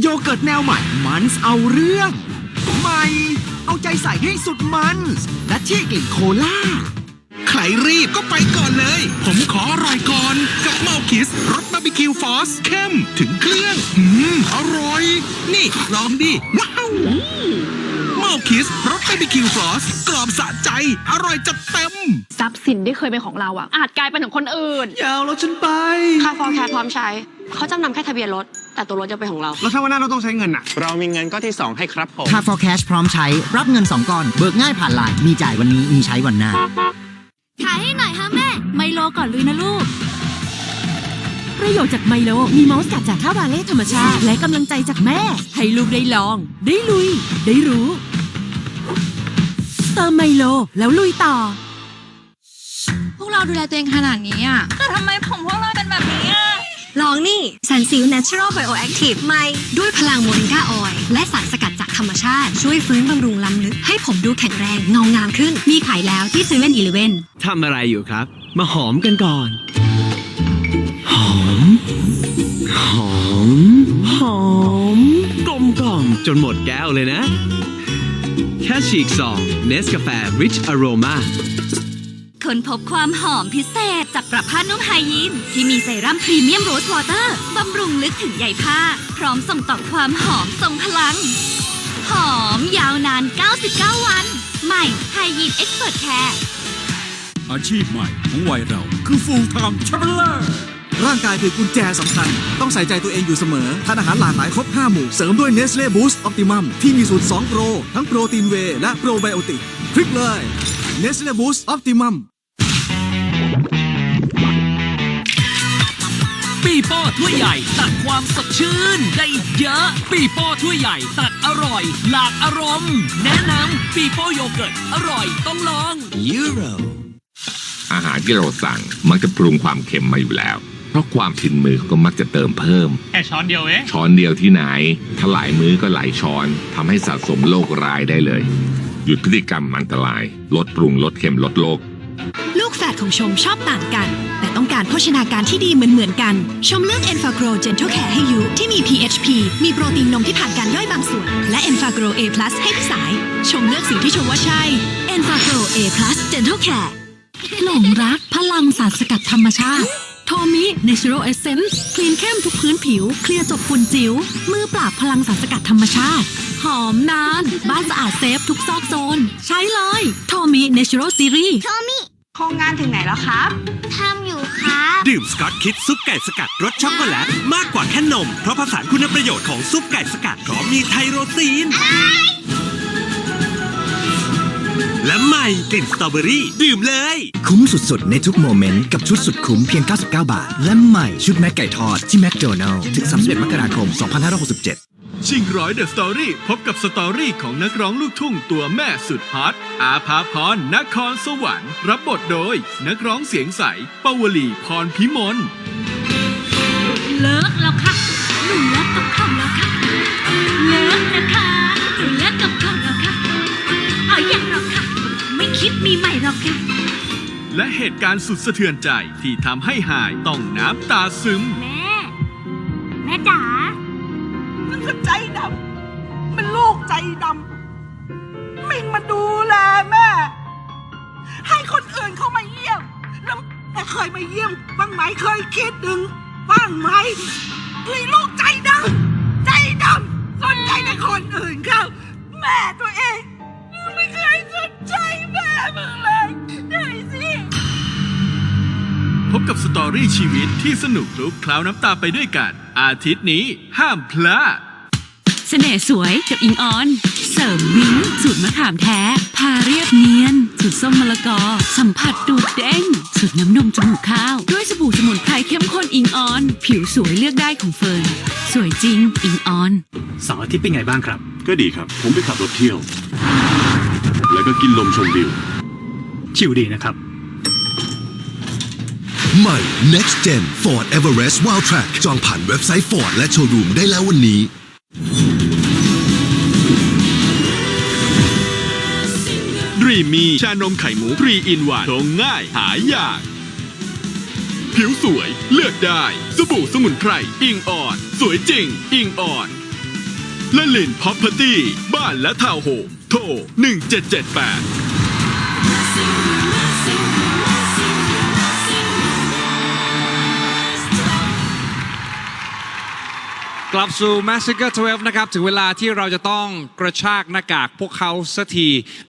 โยเกิร์ตแนวใหม่มันส์เอาเรื่อง ใหม่ เอาใจใส่ให้สุดมันส์และที่กลิ่นโคล่าใครรีบก็ไปก่อนเลย ผมขออร่อยก่อนกับเมาคิสรสบาร์บีคิวฟอสเข้มถึงเครื่อง อืม อร่อย นี่ ลองดิ ว้าว เมาคิสรสบาร์บีคิวฟอสกรอบสะใจ อร่อยจัดเต็ม ทรัพย์สินที่เคยเป็นของเราอะอาจกลายเป็นของคนอื่น อย่าเอารถฉันไป ค่าฟอร์แคร์พร้อมใช้ เขาจำนำแค่ทะเบียนรถ แต่ตัวรถจะเป็นของเรา แล้วถ้าวันหน้าเราต้องใช้เงินอะ เรามีเงินก้อนที่ 2 ให้ครับผม ค่า for cash พร้อมใช้ รับเงิน 2ก้อน เบิกง่ายผ่านไลน์มีจ่ายวันนี้ มีใช้วันหน้า ขายให้หน่อยฮะแม่ ไมโลก่อนลุยนะลูก ประโยชน์จากไมโล มีมอสกัดจากข้าวบาเล่ธรรมชาติ และกำลังใจจากแม่ ให้ลูกได้ลอง ได้ลุย ได้รู้ เติมไมโลแล้วลุยต่อ พวกเราดูแลตัวเองขนาดนี้อะแต่ทำไมผมพวกเราเป็นแบบนี้อะ ลองนี่สันซิล Natural Bioactive ใหม่ ด้วยพลังโมริงกาออยล์และสารสกัดจากธรรมชาติ ช่วยฟื้นบำรุงลำลึก ให้ผมดูแข็งแรงเงางามขึ้น มีขายแล้วที่เซเว่นอีเลเว่นทำอะไรอยู่ครับ มาหอมกันก่อน หอม หอม หอม กลมกล่อมจนหมดแก้วเลยนะ แค่ฉีกซองเนสกาแฟ Rich Aroma คนพบความหอมพิเศษจากปรับผ้านุ่มไฮยีนที่มีเซรั่มพรีเมียมโรสวอเตอร์บำรุงลึกถึงใยผ้า พร้อมส่งต่อความหอมทรงพลัง หอมยาวนาน 99 วัน ใหม่ไฮยีนเอ็กซ์เพรสแคร์อาชีพใหม่ของวัยเราคือ full time traveler ร่างกายคือกุญแจสำคัญ ต้องใส่ใจตัวเองอยู่เสมอ ทานอาหารหลากหลายครบ 5 หมู่ เสริมด้วย Nestle Boost Optimum ที่มีสูตร 2 โปร ทั้งโปรตีนเวย์และโปรไบโอติกคลิกเลย Nestle Boost Optimum ปีโป้ถ้วยใหญ่ตัดความสดชื่นได้เยอะ ปีโป้ถ้วยใหญ่ตัดอร่อย หลากอารมณ์ แนะนำปีโป้โยเกิร์ตอร่อยต้องลอง Euro อาหารที่เราสั่งมักจะปรุงความเค็มมาอยู่แล้ว เพราะความชินมือก็มักจะเติมเพิ่ม แค่ช้อนเดียวเองช้อนเดียวที่ไหนถ้าหลายมื้อก็หลายช้อนทำให้สะสมโรคร้ายได้เลย หยุดพฤติกรรมอันตราย ลดปรุงลดเค็มลดโรคลูกแฝดของชมชอบต่างกัน แต่ต้องการโภชนาการที่ดีเหมือนเหมือนๆกัน ชมเลือก e n f a g r o Gentle Care ให้ยูที่มี PHP มีโปรตีนนมที่ผ่านการย่อยบางส่วน และ e n f a g r o A+ ให้พี่สาย ชมเลือกสิ่งที่ชมว่าใช่ e n f a g r o A+ Gentle Care หลงรักพลังสารสกัดธรรมชาติ โทมิ Natural Essence คลีนเข้มทุกพื้นผิว เคลียร์จบฝุ่นจิ๋ว มือปราบพลังสารสกัดธรรมชาติ หอมนาน บ้านสะอาดเซฟทุกซอกโซน ใช้เลยโทมิ Natural Series โครงงานถึงไหนแล้วครับ ทำอยู่ครับ ดื่มสกอตคิดซุปไก่สกัดรสช็อกโกแลตมากกว่าแค่นม เพราะผสานคุณประโยชน์ของซุปไก่สกัดพร้อมมีไทโรซีน และใหม่กลิ่นสตรอเบอรี่ดื่มเลย คุ้มสุดๆ ในทุกโมเมนต์กับชุดสุดคุ้มเพียง 99 บาท และใหม่ชุดแม็กไก่ทอดที่แมคโดนัลล์ถึง 31 มกราคม 2567ชิงร้อยเดอะสตอรี่พบกับสตอรี่ของนักร้องลูกทุ่งตัวแม่สุดฮอตอาภาพรนครสวรรค์ รับบทโดย นักร้องเสียงใส ปวลีพรพิมลเลิกแล้ว และเหตุการณ์สุดสะเทือนใจที่ทำให้หายต้องน้ำตาซึม แม่ แม่จ๋า มันก็ใจดำ มันลูกใจดำ ไม่มาดูแลแม่ ให้คนอื่นเข้ามาเยี่ยม แล้วแม่เคยมาเยี่ยมบ้างไหมเคยคิดดึงบ้างไหมคือลูกใจดำ ใจดำสนใจแต่คนอื่นเขาแม่ตัวเองไม่ พบกับสตอรี่ชีวิตที่สนุกคลุกเคล้าน้ำตาไปด้วยกัน อาทิตย์นี้ห้ามพลาด เสน่ห์สวยกับอิงออน เสริมวิ้งสูตรมะขามแท้ พาเรียบเนียน สูตรส้มมะละกอ สัมผัสดูดเด้ง สูตรน้ำนมจมูกข้าว ด้วยสบู่สมุนไพรเข้มข้นอิงออน ผิวสวยเลือกได้ของเฟิร์น สวยจริงอิงออนเสาร์อาทิตย์เป็นไงบ้างครับ ก็ดีครับ ผมไปขับรถเที่ยว แล้วก็กินลมชมวิว ชิวดีนะครับ ใหม่ Next Gen Ford Everest Wild Track จองผ่านเว็บไซต์ Ford และโชว์รูมได้แล้ววันนี้ ดรีมมีชานมไข่หมูพรีอินวันชงง่าย หายาก ผิวสวยเลือกได้สบู่สมุนไพรอิงอ่อน สวยจริง อิงอ่อนและลินพ r o p e r t y บ้านและทาวน์โฮมโทร1778 กลับสู่ Massacre 12 นะครับ ถึงเวลาที่เราจะต้องกระชากหน้ากากพวกเขาสักที